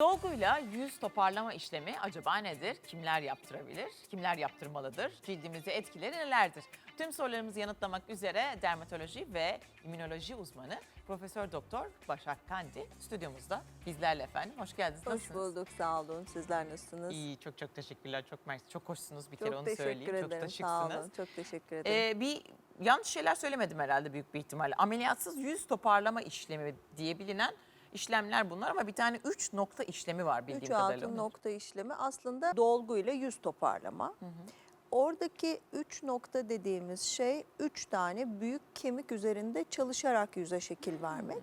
Dolguyla yüz toparlama işlemi acaba nedir? Kimler yaptırabilir? Kimler yaptırmalıdır? Cildimizi etkileri nelerdir? Tüm sorularımızı yanıtlamak üzere dermatoloji ve immünoloji uzmanı Profesör Doktor Başak Kandi stüdyomuzda bizlerle efendim. Hoş geldiniz. Hoş Nasılsınız? bulduk, sağ olun. Sizler nasılsınız? İyi, çok çok teşekkürler. Çok mersi. Çok hoşsunuz bir Çok kere onu teşekkür söyleyeyim. ederim, Çok da sağ şıksınız. olun. Çok teşekkür ederim. Ee, bir yanlış şeyler söylemedim herhalde büyük bir ihtimalle. Ameliyatsız yüz toparlama işlemi diye bilinen işlemler bunlar ama bir tane üç nokta işlemi var bildiğim 3 kadarıyla. altın Onu- nokta işlemi aslında dolgu ile yüz toparlama. Oradaki 3 nokta dediğimiz şey 3 tane büyük kemik üzerinde çalışarak yüze şekil vermek.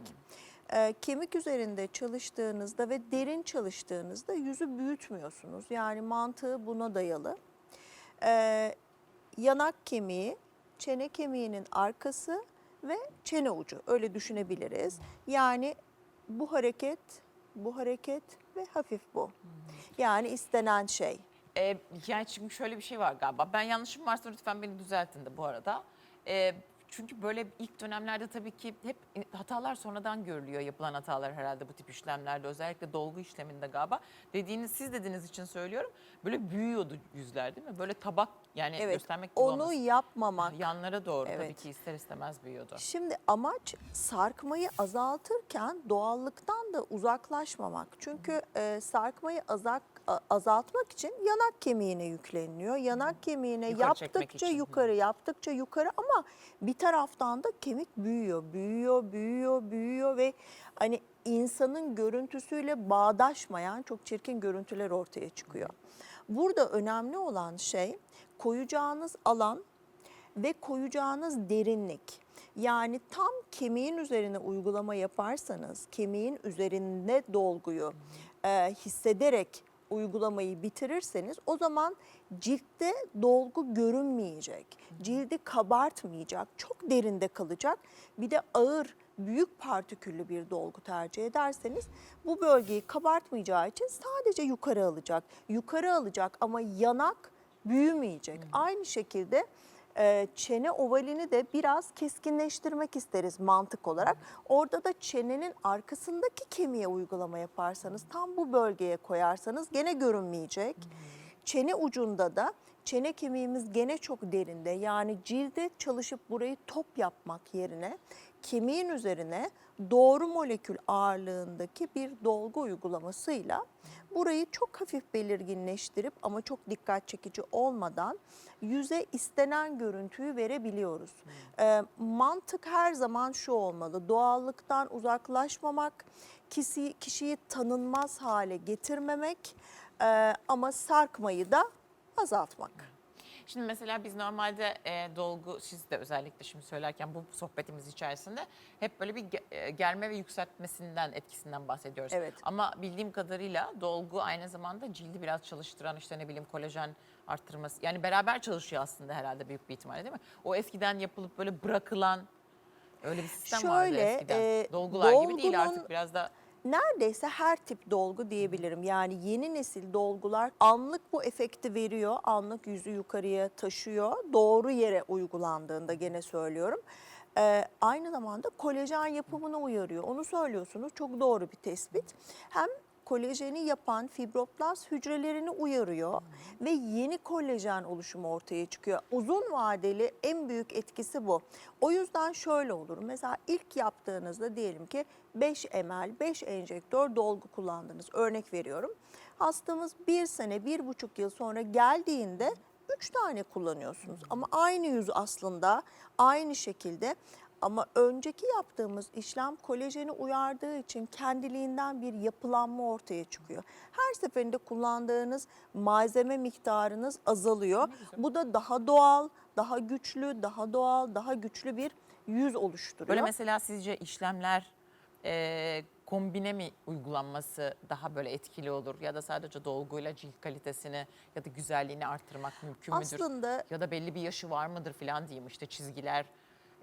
Ee, kemik üzerinde çalıştığınızda ve derin çalıştığınızda yüzü büyütmüyorsunuz. Yani mantığı buna dayalı. Ee, yanak kemiği, çene kemiğinin arkası ve çene ucu öyle düşünebiliriz. Yani bu hareket, bu hareket ve hafif bu. Yani istenen şey. Ee, yani çünkü şöyle bir şey var galiba. Ben yanlışım varsa lütfen beni düzeltin de bu arada. Ee, çünkü böyle ilk dönemlerde tabii ki hep hatalar sonradan görülüyor yapılan hatalar herhalde bu tip işlemlerde özellikle dolgu işleminde galiba. Dediğiniz siz dediğiniz için söylüyorum. Böyle büyüyordu yüzler değil mi? Böyle tabak yani Evet. göstermek gibi Onu olmasın. yapmamak. Yanlara doğru tabii Evet. ki ister istemez büyüyordu. Şimdi amaç sarkmayı azaltırken doğallıktan da uzaklaşmamak. Çünkü e, sarkmayı azak, a- azaltmak için yanak kemiğine yükleniliyor. Yanak kemiğine Yukarı yaptıkça yukarı, yaptıkça yukarı ama bir taraftan da kemik büyüyor, büyüyor, büyüyor, büyüyor ve hani insanın görüntüsüyle bağdaşmayan çok çirkin görüntüler ortaya çıkıyor. Burada önemli olan şey koyacağınız alan ve koyacağınız derinlik. Yani tam kemiğin üzerine uygulama yaparsanız, kemiğin üzerinde dolguyu e, hissederek uygulamayı bitirirseniz o zaman ciltte dolgu görünmeyecek. Cildi kabartmayacak, çok derinde kalacak. Bir de ağır, büyük partiküllü bir dolgu tercih ederseniz bu bölgeyi kabartmayacağı için sadece yukarı alacak. Yukarı alacak ama yanak büyümeyecek. Aynı şekilde çene ovalini de biraz keskinleştirmek isteriz mantık olarak. Orada da çenenin arkasındaki kemiğe uygulama yaparsanız, tam bu bölgeye koyarsanız gene görünmeyecek. Çene ucunda da çene kemiğimiz gene çok derinde. Yani cilde çalışıp burayı top yapmak yerine kemiğin üzerine doğru molekül ağırlığındaki bir dolgu uygulamasıyla burayı çok hafif belirginleştirip ama çok dikkat çekici olmadan yüze istenen görüntüyü verebiliyoruz. Ee, mantık her zaman şu olmalı. Doğallıktan uzaklaşmamak, kişi, kişiyi tanınmaz hale getirmemek e, ama sarkmayı da azaltmak. Şimdi mesela biz normalde e, dolgu, siz de özellikle şimdi söylerken bu sohbetimiz içerisinde hep böyle bir ge- e, germe ve yükseltmesinden, etkisinden bahsediyoruz. Evet. Ama bildiğim kadarıyla dolgu aynı zamanda cildi biraz çalıştıran işte ne bileyim kolajen arttırması. Yani beraber çalışıyor aslında herhalde büyük bir ihtimalle değil mi? O eskiden yapılıp böyle bırakılan öyle bir sistem vardı Şöyle, eskiden. e, Dolgular gibi değil dolgunun- artık biraz da neredeyse her tip dolgu diyebilirim. Yani yeni nesil dolgular anlık bu efekti veriyor. Anlık yüzü yukarıya taşıyor. Doğru yere uygulandığında gene söylüyorum. Ee, aynı zamanda kolajen yapımına uyarıyor. Onu söylüyorsunuz. Çok doğru bir tespit. Hem kolajeni yapan fibroblast hücrelerini uyarıyor ve yeni kolajen oluşumu ortaya çıkıyor. Uzun vadeli en büyük etkisi bu. O yüzden şöyle olur. Mesela ilk yaptığınızda diyelim ki 5 ml, 5 enjektör dolgu kullandınız. Örnek veriyorum. Hastamız bir sene, bir buçuk yıl sonra geldiğinde 3 tane kullanıyorsunuz. Ama aynı yüz aslında aynı şekilde ama önceki yaptığımız işlem kolajeni uyardığı için kendiliğinden bir yapılanma ortaya çıkıyor. Her seferinde kullandığınız malzeme miktarınız azalıyor. Bu da daha doğal, daha güçlü, daha doğal, daha güçlü bir yüz oluşturuyor. Böyle mesela sizce işlemler e, kombine mi uygulanması daha böyle etkili olur? Ya da sadece dolguyla cilt kalitesini ya da güzelliğini arttırmak mümkün müdür? Aslında Ya da belli bir yaşı var mıdır falan diyeyim işte çizgiler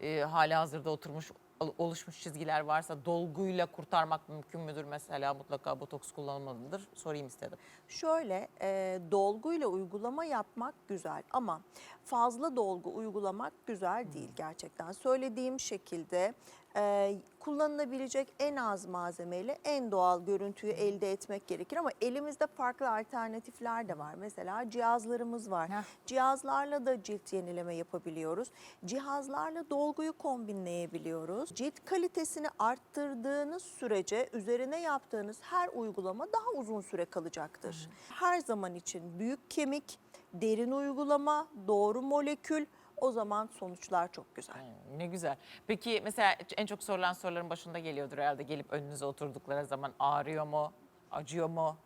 e, hala hazırda oturmuş ol- oluşmuş çizgiler varsa dolguyla kurtarmak mümkün müdür mesela mutlaka botoks kullanılmalıdır sorayım istedim. Şöyle e, dolguyla uygulama yapmak güzel ama fazla dolgu uygulamak güzel değil gerçekten. Söylediğim şekilde Ee, kullanılabilecek en az malzemeyle en doğal görüntüyü elde etmek gerekir ama elimizde farklı alternatifler de var. Mesela cihazlarımız var. Heh. Cihazlarla da cilt yenileme yapabiliyoruz. Cihazlarla dolguyu kombinleyebiliyoruz. Cilt kalitesini arttırdığınız sürece üzerine yaptığınız her uygulama daha uzun süre kalacaktır. Her zaman için büyük kemik, derin uygulama, doğru molekül o zaman sonuçlar çok güzel. Hmm, Ne güzel. Peki mesela en çok sorulan soruların başında geliyordur herhalde gelip önünüze oturdukları zaman ağrıyor mu, acıyor mu,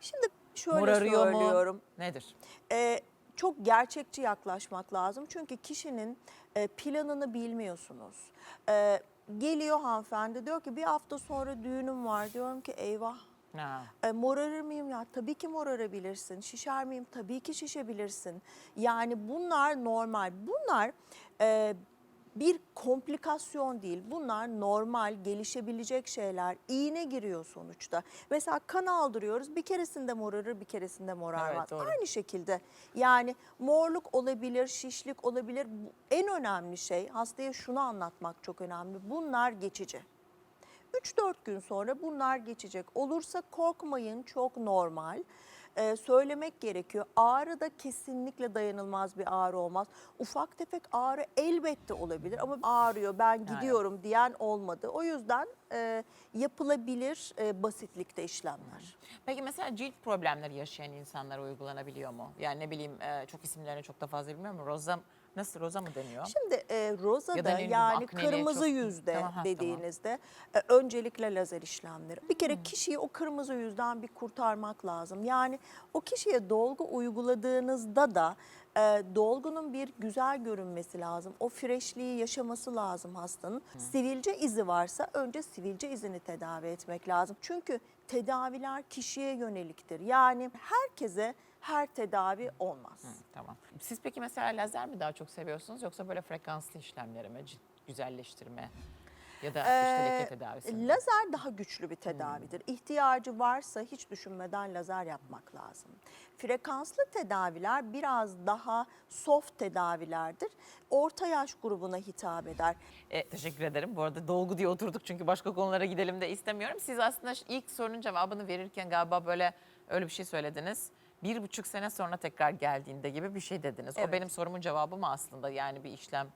Şimdi şöyle morarıyor söylüyorum. mu? Nedir? Ee, çok gerçekçi yaklaşmak lazım. Çünkü kişinin e, planını bilmiyorsunuz. Ee, geliyor hanımefendi diyor ki bir hafta sonra düğünüm var. Diyorum ki eyvah Ha. e, morarır mıyım ya? Tabii ki morarabilirsin. Şişer miyim? Tabii ki şişebilirsin. Yani bunlar normal. Bunlar e, bir komplikasyon değil. Bunlar normal, gelişebilecek şeyler. İğne giriyor sonuçta. Mesela kan aldırıyoruz. Bir keresinde morarır, bir keresinde morarmaz. Evet, doğru. Aynı şekilde. Yani morluk olabilir, şişlik olabilir. En önemli şey hastaya şunu anlatmak çok önemli. Bunlar geçici. 3-4 gün sonra bunlar geçecek. Olursa korkmayın çok normal. Ee, söylemek gerekiyor. Ağrı da kesinlikle dayanılmaz bir ağrı olmaz. Ufak tefek ağrı elbette olabilir ama ağrıyor ben gidiyorum diyen olmadı. O yüzden e, yapılabilir e, basitlikte işlemler. Peki mesela cilt problemleri yaşayan insanlara uygulanabiliyor mu? Yani ne bileyim e, çok isimlerini çok da fazla bilmiyorum. ama Roza nasıl Roza mı deniyor? Şimdi e, rozada Ya da bileyim, yani kırmızı çok- yüzde Tamam, ha, tamam. dediğinizde e, öncelikle lazer işlemleri. Bir kere kişiyi o kırmızı yüzden bir kurtarmak lazım. Yani o kişiye dolgu uyguladığınızda da e, dolgunun bir güzel görünmesi lazım. O freşliği yaşaması lazım hastanın. Sivilce izi varsa önce sivilce izini tedavi etmek lazım. Çünkü tedaviler kişiye yöneliktir. Yani herkese her tedavi olmaz. Hı, tamam. Siz peki mesela lazer mi daha çok seviyorsunuz yoksa böyle frekanslı işlemleri mi? Güzelleştirme ya da işte leke Ee, tedavisi mi? Lazer daha güçlü bir tedavidir. İhtiyacı varsa hiç düşünmeden lazer yapmak lazım. Frekanslı tedaviler biraz daha soft tedavilerdir. Orta yaş grubuna hitap eder. E, teşekkür ederim. Bu arada dolgu diye oturduk çünkü başka konulara gidelim de istemiyorum. Siz aslında ilk sorunun cevabını verirken galiba böyle öyle bir şey söylediniz. Bir buçuk sene sonra tekrar geldiğinde gibi bir şey dediniz. Evet. O benim sorumun cevabı mı aslında? Yani bir işlem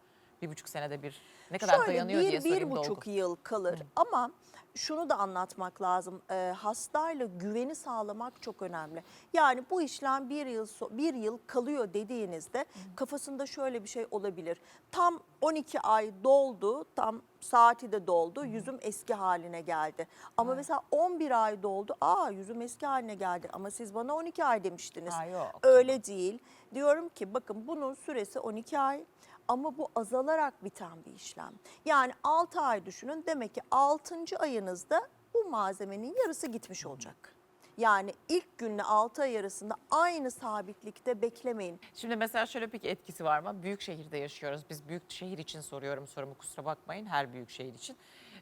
bir buçuk senede bir ne kadar Şöyle dayanıyor bir, diye bir sorayım buçuk dolgu. yıl kalır ama şunu da anlatmak lazım. Ee, hastayla güveni sağlamak çok önemli. Yani bu işlem bir yıl bir yıl kalıyor dediğinizde kafasında şöyle bir şey olabilir. Tam 12 ay doldu, tam saati de doldu, yüzüm eski haline geldi. Ama mesela 11 ay doldu, aa yüzüm eski haline geldi ama siz bana 12 ay demiştiniz. Ha, yok. Öyle değil. Diyorum ki bakın bunun süresi 12 ay ama bu azalarak biten bir işlem. Yani 6 ay düşünün demek ki 6. ayınızda bu malzemenin yarısı gitmiş olacak. Yani ilk günle 6 ay arasında aynı sabitlikte beklemeyin. Şimdi mesela şöyle bir etkisi var mı? Büyük şehirde yaşıyoruz. Biz büyük şehir için soruyorum sorumu kusura bakmayın. Her büyük şehir için.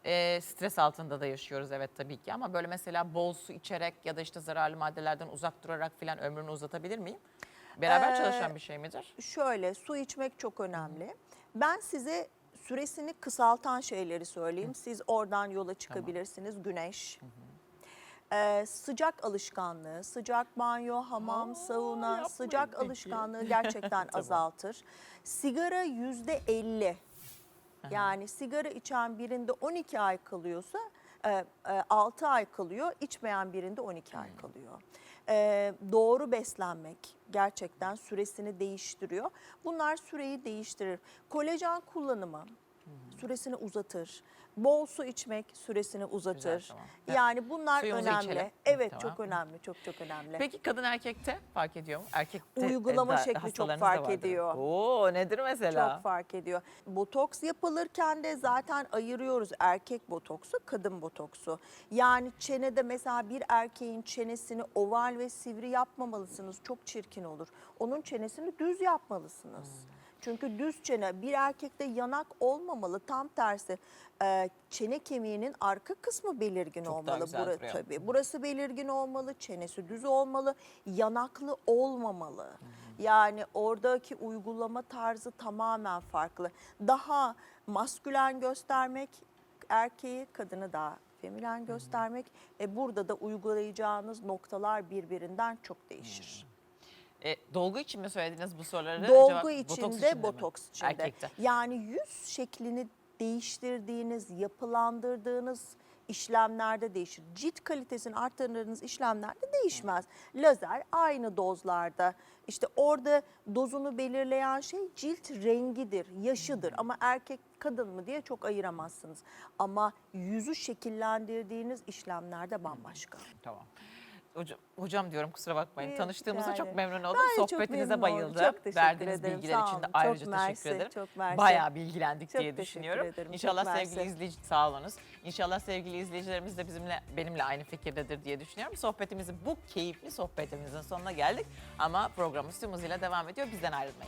Ee, stres altında da yaşıyoruz evet tabii ki ama böyle mesela bol su içerek ya da işte zararlı maddelerden uzak durarak falan ömrünü uzatabilir miyim? Beraber Ee, çalışan bir şey midir? Şöyle su içmek çok önemli. Ben size süresini kısaltan şeyleri söyleyeyim. Siz oradan yola çıkabilirsiniz. Güneş. Ee, sıcak alışkanlığı, sıcak banyo, hamam, Aa, sauna, yapmayın sıcak peki. alışkanlığı gerçekten azaltır. Sigara yüzde 50. Yani sigara içen birinde 12 ay kalıyorsa e, 6 ay kalıyor, içmeyen birinde 12 ay kalıyor. E, doğru beslenmek gerçekten süresini değiştiriyor. Bunlar süreyi değiştirir. Kolajen kullanımı süresini uzatır. Bol su içmek süresini uzatır. tamam. Yani bunlar Suyumuzu önemli. içelim. Evet Tamam. çok önemli, çok çok önemli. Peki kadın erkekte fark ediyor mu? Erkekte Uygulama da şekli çok fark ediyor. Oo nedir mesela? Çok fark ediyor. Botoks yapılırken de zaten ayırıyoruz erkek botoksu, kadın botoksu. Yani çenede mesela bir erkeğin çenesini oval ve sivri yapmamalısınız. Çok çirkin olur. Onun çenesini düz yapmalısınız. Hmm. Çünkü düz çene bir erkekte yanak olmamalı. Tam tersi e, çene kemiğinin arka kısmı belirgin Çok olmalı. güzel Bura- duruyor. tabii. Burası belirgin olmalı, çenesi düz olmalı, yanaklı olmamalı. Yani oradaki uygulama tarzı tamamen farklı. Daha maskülen göstermek erkeği, kadını daha feminen göstermek. E burada da uygulayacağınız noktalar birbirinden çok değişir. E, dolgu için mi söylediniz bu soruları? Dolgu Cevap- içinde, botoks içinde mi? botoks içinde. Erkekte. Yani yüz şeklini değiştirdiğiniz, yapılandırdığınız işlemlerde değişir. Cilt kalitesini arttırdığınız işlemlerde değişmez. Lazer aynı dozlarda. İşte orada dozunu belirleyen şey cilt rengidir, yaşıdır. Ama erkek kadın mı diye çok ayıramazsınız. Ama yüzü şekillendirdiğiniz işlemlerde bambaşka. Tamam. Hocam, hocam diyorum kusura bakmayın. İyi, Tanıştığımıza rica çok memnun oldum. Ben çok Sohbetinize memnun bayıldım. oldum. Çok teşekkür Verdiğiniz ederim. bilgiler için de ayrıca Çok teşekkür mersi, ederim. çok mersi. Bayağı bilgilendik Çok diye düşünüyorum. ederim, çok İnşallah mersi. sevgili izleyici sağ olunuz. İnşallah sevgili izleyicilerimiz de bizimle benimle aynı fikirdedir diye düşünüyorum. Sohbetimizin bu keyifli sohbetimizin sonuna geldik. Ama programımız tüm hızıyla devam ediyor. Bizden ayrılmayın.